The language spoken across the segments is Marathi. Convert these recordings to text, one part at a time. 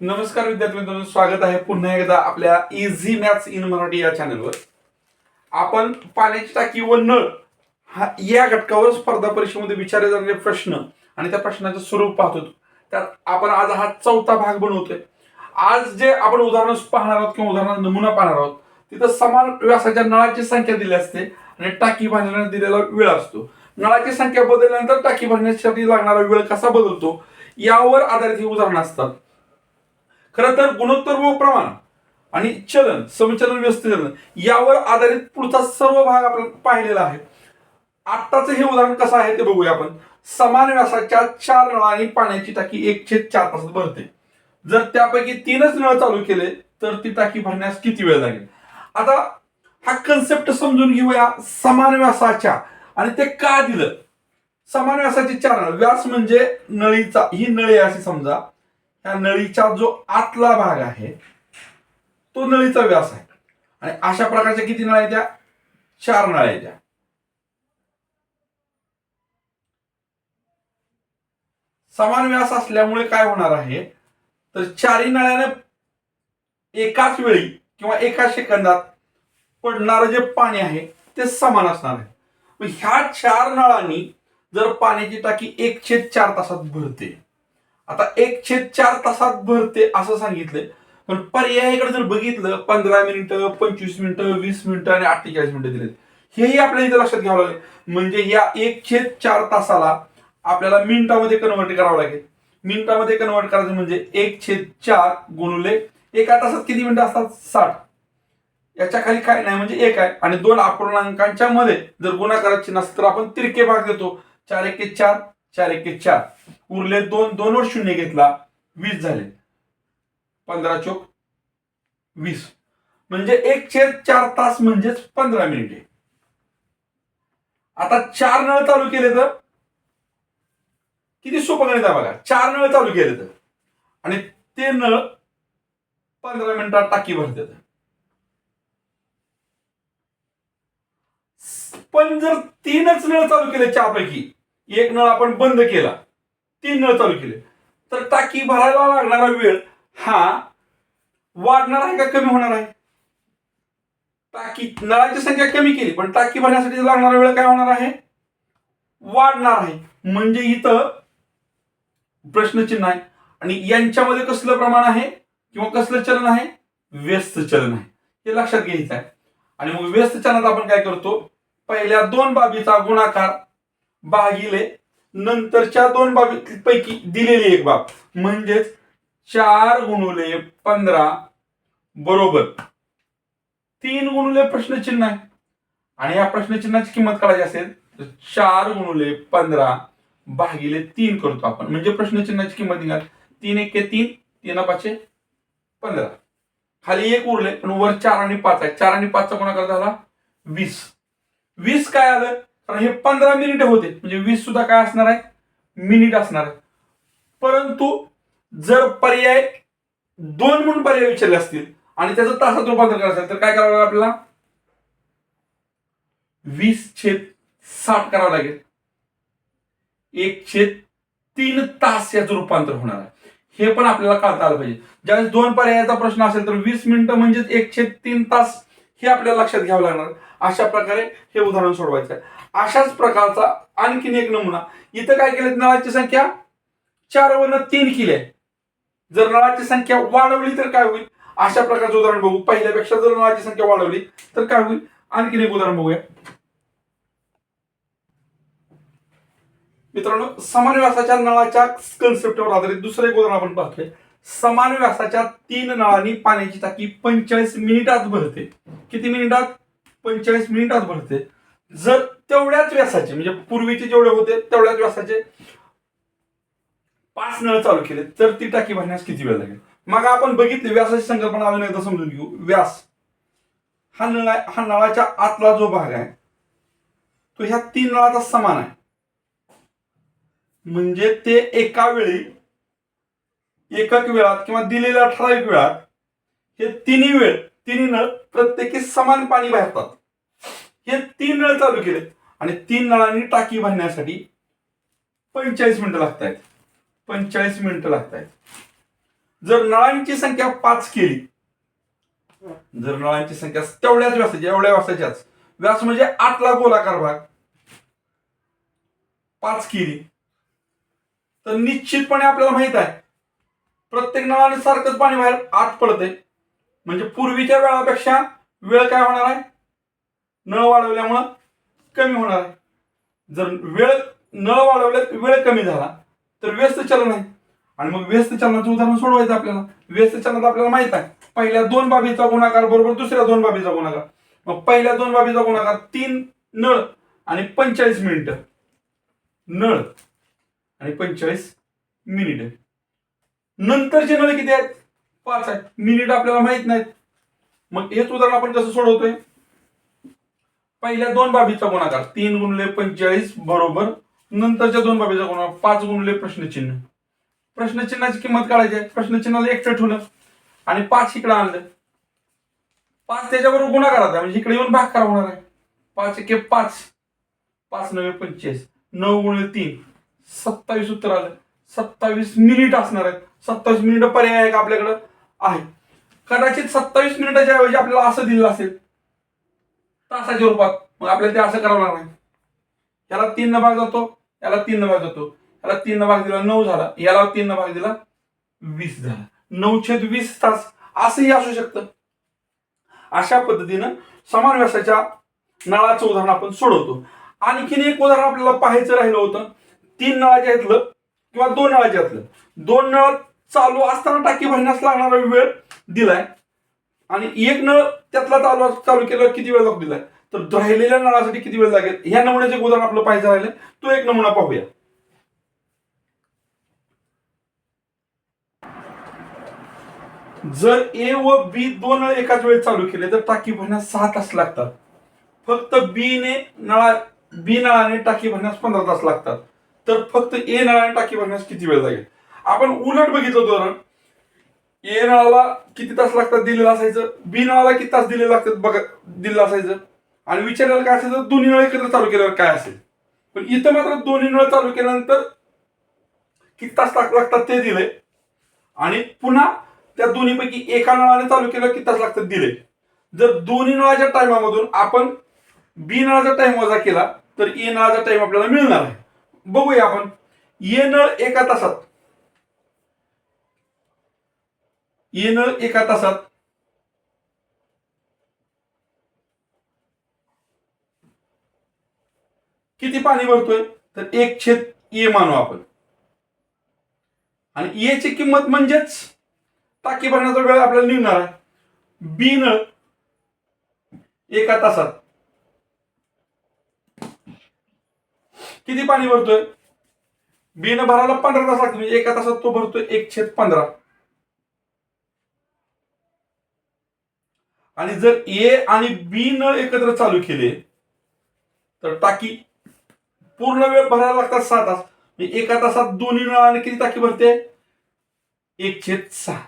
नमस्कार विद्यार्थी मित्रांनो स्वागत आहे पुन्हा एकदा आपल्या इझी मॅथ्स इन मराठी या चॅनलवर आपण पाण्याची टाकी व नळ हा या घटकावर स्पर्धा परीक्षेमध्ये विचारले जाणारे प्रश्न आणि त्या प्रश्नाचं स्वरूप पाहत होतो. त्यात आपण आज हा चौथा भाग बनवतोय. आज जे आपण उदाहरण पाहणार आहोत किंवा उदाहरण नमुना पाहणार आहोत तिथं समान व्यासाच्या नळाची संख्या दिली असते आणि टाकी बांधण्याला दिलेला वेळ असतो. नळाची संख्या बदलल्यानंतर टाकी भरण्यासाठी लागणारा वेळ कसा बदलतो यावर आधारित ही उदाहरणं असतात. खरं तर गुणोत्तर व प्रमाण आणि चलन समचलन व्यस्त चलन यावर आधारित पुढचा सर्व भाग आपण पाहिलेला आहे. आत्ताचं हे उदाहरण कसं आहे ते बघूया आपण. समान व्यासाच्या चार नळांनी पाण्याची टाकी एक छेद चार तासात भरते. जर त्यापैकी तीनच नळ चालू केले तर ती टाकी भरण्यास किती वेळ लागेल? आता हा कन्सेप्ट समजून घेऊया समान व्यासाच्या. आणि ते का दिलं? समान व्यासाचे चार नळ. व्यास म्हणजे नळीचा ही नळी असे अशी समजा. ह्या नळीचा जो आतला भाग आहे तो नळीचा व्यास आहे. आणि अशा प्रकारच्या किती नळ्या आहेत त्या? चार नळ्या आहेत त्या. समान व्यास असल्यामुळे काय होणार आहे? तर चारही नळ्याने एकाच वेळी किंवा एका सेकंदात पडणारं जे पाणी आहे ते समान असणार आहे. ह्या चार नळांनी जर पाण्याची टाकी एकशे चार तासात भरते आता एक छेद चार तासात भरते असं सांगितलंय. पण पर्यायाकडे जर बघितलं पंधरा मिनिटं पंचवीस मिनिटं वीस मिनिटं आणि अठ्ठेचाळीस मिनिटं दिलेत. हेही आपल्याला इथे लक्षात घ्यावं लागेल. म्हणजे या एक छेद चार तासाला आपल्याला मिनिटामध्ये कन्वर्ट करावं लागेल. मिनिटामध्ये कन्वर्ट करायचं म्हणजे एक छेद चार गुणुले एका तासात किती मिनिटं असतात? साठ. याच्या खाली काय नाही म्हणजे एक आहे. आणि दोन अपूर्णांकांच्या मध्ये जर गुणाकाराची नसेल तर आपण तिरके भाग देतो. चार एके चार चार एके चार. उरले दोन दोनवर शून्य घेतला वीस झाले. पंधरा चोक वीस. म्हणजे एक छेद चार तास म्हणजेच पंधरा मिनिटे. आता चार नळ चालू केले तर? किती सोपं गणित आहे बघा. चार नळ चालू केले तर. आणि ते नळ पंधरा मिनिटात टाकी भरतात पण जर तीनच नळ चालू केले चारपैकी एक नळ आपण बंद केला. तीन नळ चालू केले. तर टाकी भरायला लागणारा वेळ हा वाढणार आहे का कमी होणार आहे? टाकी नळाची संख्या कमी केली पण टाकी भरण्यासाठी लागणारा वेळ काय होणार आहे? वाढणार आहे. म्हणजे इथं प्रश्नचिन्ह आहे. आणि यांच्यामध्ये कसलं प्रमाण आहे? किंवा कसलं चलन आहे? व्यस्त चलन आहे. हे लक्षात घ्यायचं आहे. आणि मग व्यस्त चलनात आपण काय करतो? पहिल्या दोन बाबीचा गुणाकार भागिले नंतरच्या दोन बाबी पैकी दिलेली एक बाब. म्हणजेच चार गुणुले पंधरा बरोबर. तीन गुणुले प्रश्नचिन्ह आहे. आणि या प्रश्नचिन्हाची किंमत काढायची असेल तर चार गुणुले पंधरा भागिले तीन करतो आपण. म्हणजे प्रश्नचिन्हाची किंमत निघाल. तीन एक तीन तीन पाचशे पंधरा. खाली एक उरले पण वर चार आणि पाच आहे. चार आणि पाचचा गुणाकार झाला वीस. वीस काय आलं? कारण हे पंधरा मिनिट होते. म्हणजे वीस सुद्धा काय असणार आहे? मिनिट असणार आहे. परंतु जर पर्याय दोन म्हणून पर्याय विचारले असतील आणि त्याचं तासात रूपांतर करायचं असेल तर काय करावं लागेल आपल्याला? वीस छेद साठ करावं लागेल. एक छेद तीन तास याचं रूपांतर होणार आहे. हे पण आपल्याला कळता आलं पाहिजे. ज्यावेळेस दोन पर्यायाचा प्रश्न असेल तर वीस मिनिटं म्हणजेच एक छेद तीन तास हे आपल्याला लक्षात घ्यावं लागणार. अशा प्रकारे हे उदाहरण सोडवायचं आहे. अशाच प्रकारचा आणखीन एक नमुना. इथं काय केलं नळाची संख्या चार वन तीन किले आहे जर नळाची संख्या वाढवली तर काय होईल? अशा प्रकारचं उदाहरण बघू. पहिल्यापेक्षा जर नळाची संख्या वाढवली तर काय होईल? आणखीन एक उदाहरण बघूया. मित्रांनो समान व्यासाच्या नळाच्या कन्सेप्टवर आधारित दुसरं एक उदाहरण आपण पाहतोय. समान व्यासाच्या तीन नळांनी पाण्याची टाकी पंचेचाळीस मिनिटात भरते. किती मिनिटात? पंचेचाळीस मिनिटात भरते. जर तेवढ्याच व्यासाचे म्हणजे पूर्वीचे जेवढे होते तेवढ्याच व्यासाचे पाच नळ चालू केले तर ती टाकी भरण्यास किती वेळ लागेल? मग आपण बघितली व्यासाची संकल्पना अजून एकदा समजून घेऊ. व्यास हा नळा हा नळाच्या आतला जो भाग आहे तो ह्या तीन नळाचा समान आहे. म्हणजे ते एका वेळी एकक वेळात किंवा दिलेल्या ठराविक वेळात हे तिन्ही वेळ तिन्ही नळ प्रत्येकी समान पाणी भरतात. हे तीन नळ चालू केले आणि तीन नळांनी टाकी भरण्यासाठी पंचेचाळीस मिनिटं लागत आहेत पंचेचाळीस मिनिटं लागत आहेत जर नळांची संख्या पाच केली जर नळांची संख्या तेवढ्याच व्यासाची एवढ्या व्यासाच्याच व्यास म्हणजे आठला गोलाकार भाग. पाच केली. तर निश्चितपणे आपल्याला माहीत आहे प्रत्येक नळाने सारखंच पाणी बाहेर आत पडतंय. म्हणजे पूर्वीच्या वेळापेक्षा वेळ काय होणार आहे? नळ वाढवल्यामुळं कमी होणार आहे. जर वेळ नळ वाढवल्यात वेळ कमी झाला तर व्यस्त चलन आहे. आणि मग व्यस्त चलनाचं उदाहरण सोडवायचं आपल्याला. व्यस्त चलनात आपल्याला माहीत आहे पहिल्या दोन बाबीचा गुणाकार बरोबर दुसऱ्या दोन बाबीचा गुणाकार. मग पहिल्या दोन बाबीचा गुणाकार तीन नळ आणि पंचेचाळीस मिनिटं. नळ आणि पंचेचाळीस मिनिट. नंतरचे नळ किती आहेत? पाच आहेत मिनिट आपल्याला माहीत नाहीत. मग हेच उदाहरण आपण कसं सोडवतोय? पहिल्या दोन बाबीचा गुणाकार. तीन गुणले पंचेचाळीस बरोबर. नंतरच्या दोन बाबीचा गुणाकार. पाच गुणले प्रश्नचिन्ह. प्रश्नचिन्हाची किंमत काढायची आहे. प्रश्नचिन्हाला एकटं ठेवलं. आणि पाच इकडे आणलं. पाच त्याच्याबरोबर गुणाकारात आहे म्हणजे इकडे येऊन भाग होणार आहे. पाच एके पाच. पाच नव्हे पंचेचाळीस. नऊ गुणले तीन. सत्तावीस उत्तर आलं. सत्तावीस मिनिट असणार आहेत. सत्तावीस मिनिट पर्याय आहे का आपल्याकडं? आहे. कदाचित सत्तावीस मिनिटाच्या ऐवजी आपल्याला असं दिलं असेल. तासाच्या रूपात. मग आपल्याला ते असं करावं लागणार याला तीन न भाग जातो याला तीन न भाग जातो. याला तीन न भाग दिला नऊ झाला याला तीन न भाग दिला वीस झाला. नऊ छेद वीस तास असंही असू शकतं. अशा पद्धतीनं समान व्यासाच्या नळाचं उदाहरण आपण सोडवतो. आणखीन एक उदाहरण आपल्याला पाहायचं राहिलं होतं. तीन नळाच्या यातलं किंवा दोन नळाच्या यातलं. दोन नळ चालू असताना टाकी भरण्यास लागणारा वेळ दिलाय. आणि एक नळ त्यातला चालू चालू केलं किती वेळ लागू दिलाय? तर राहिलेल्या नळासाठी किती वेळ लागेल? ह्या नमुन्याचे उदाहरण आपलं पाहिजे राहिलं. तो एक नमुना पाहूया. जर ए व बी दोन नळ एकाच वेळेस चालू केले तर टाकी भरण्यास सहा तास लागतात. फक्त बी ने नळा बी नळाने टाकी भरण्यास पंधरा तास लागतात. तर फक्त ए नळाने टाकी भरण्यास किती वेळ लागेल? आपण उलट बघितलं धोरण. ए नळाला किती तास लागतात दिलेलं असायचं? बी नळाला किती तास दिले लागतात बघा दिलेलं असायचं? आणि विचारायला काय असायचं? दोन्ही नळ एकत्र चालू केल्यावर काय असेल? पण इथं मात्र दोन्ही नळ चालू केल्यानंतर किती तास लागतात ते दिले. आणि पुन्हा त्या दोन्हीपैकी एका नळाने चालू केलं किती तास लागतात दिले. जर दोन्ही नळाच्या टायमामधून आपण बी नळाचा टाइम वजा केला तर ए नळाचा टाइम आपल्याला मिळणार आहे. बघूया आपण. ए नळ एका तासात येणं एका तासात. किती पाणी भरतोय? तर एक छेद ए मानू आपण. आणि ए ची किंमत म्हणजेच टाकी भरण्याचा वेळ आपल्याला निघणार आहे. बी एका तासात. किती पाणी भरतोय? बी न भरायला पंधरा तास लागतो म्हणजे एका तासात तो भरतोय एक छेद पंधरा. आणि जर ए आणि बी नळ एकत्र चालू केले तर टाकी पूर्ण वेळ भरायला लागतात सहा तास. म्हणजे एका तासात दोन्ही नळ आणि किती टाकी भरते? एक छेद सहा.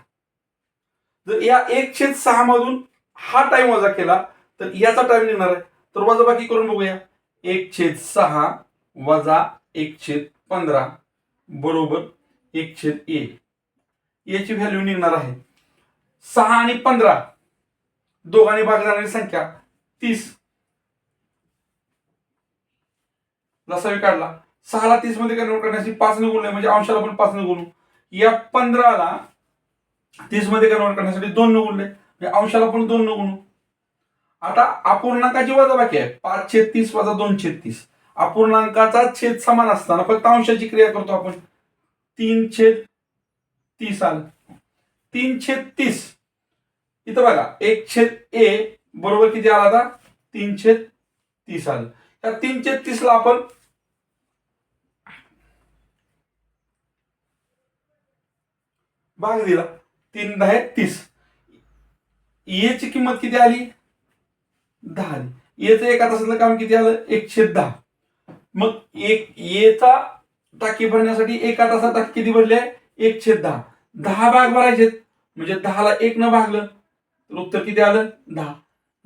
जर या एक छेद सहा मधून हा टाइम वजा केला तर याचा टाइम निघणार आहे. तर वजाबाकी करून बघूया. एक छेद सहा वजा एक छेद पंधरा बरोबर एक छेद ए याची व्हॅल्यू निघणार आहे. सहा आणि पंधरा. दोघांनी भाग जाणारी संख्या तीस. लसावी काढला. सहाला तीसमध्ये कन्वर्ट करण्याची पाच न गुणले म्हणजे अंशाला पण पाच न गुणू या पंधराला तीसमध्ये कन्वर्ट करण्यासाठी दोन न गुणले म्हणजे अंशाला पण दोन न गुणू आता अपूर्णांकाची वजाबाकी आहे. पाच छेद तीस वजा दोन छेद तीस. अपूर्णांकाचा छेद समान असताना फक्त अंशाची क्रिया करतो आपण. तीन छेद तीस आलं. तीन छेद तीस. इथं बघा एक छेद ए बरोबर किती आला आता? तीन छेद तीस आलं. त्या तीन छेद तीसला आपण भाग दिला. तीन दहा तीस. एची ची किंमत किती आली? दहा आली. एचं एका तासातलं काम किती आलं? एक छेद दहा. मग एक एचा टाकी भरण्यासाठी एका तासात टाकी किती भरली आहे? एक छेद दहा. दहा भाग भरायचे म्हणजे दहाला एक न भागलं. तर उत्तर किती आलं? दहा.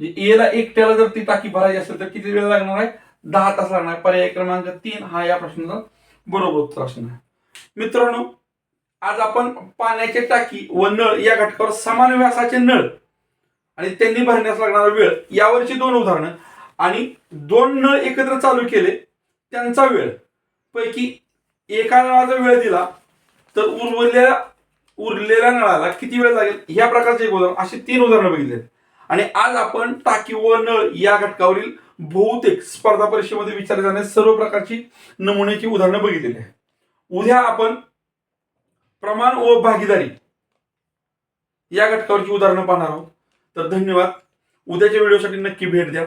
म्हणजे एला एकट्याला जर ती टाकी भरायची असेल तर किती वेळ लागणार आहे? दहा तास लागणार पर्याय क्रमांक तीन हा या प्रश्नाचा बरोबर उत्तर असणार आहे. मित्रांनो आज आपण पाण्याची टाकी व नळ या घटकावर समान व्यासाचे नळ आणि त्यांनी भरण्यास लागणारा वेळ यावरची दोन उदाहरणं. आणि दोन नळ एकत्र चालू केले त्यांचा वेळ. पैकी एका नळाचा वेळ दिला तर उरलेल्या उरलेल्या नळाला किती वेळ लागेल? ह्या प्रकारचे एक उदाहरण अशी तीन उदाहरणं बघितली आणि आज आपण टाकी व नळ या घटकावरील बहुतेक स्पर्धा परीक्षेमध्ये विचारले जाणाऱ्या सर्व प्रकारची नमुन्याची उदाहरणं बघितलेली आहे उद्या आपण प्रमाण व भागीदारी या घटकावरची उदाहरणं पाहणार आहोत. तर धन्यवाद. उद्याच्या व्हिडिओसाठी नक्की भेट द्या.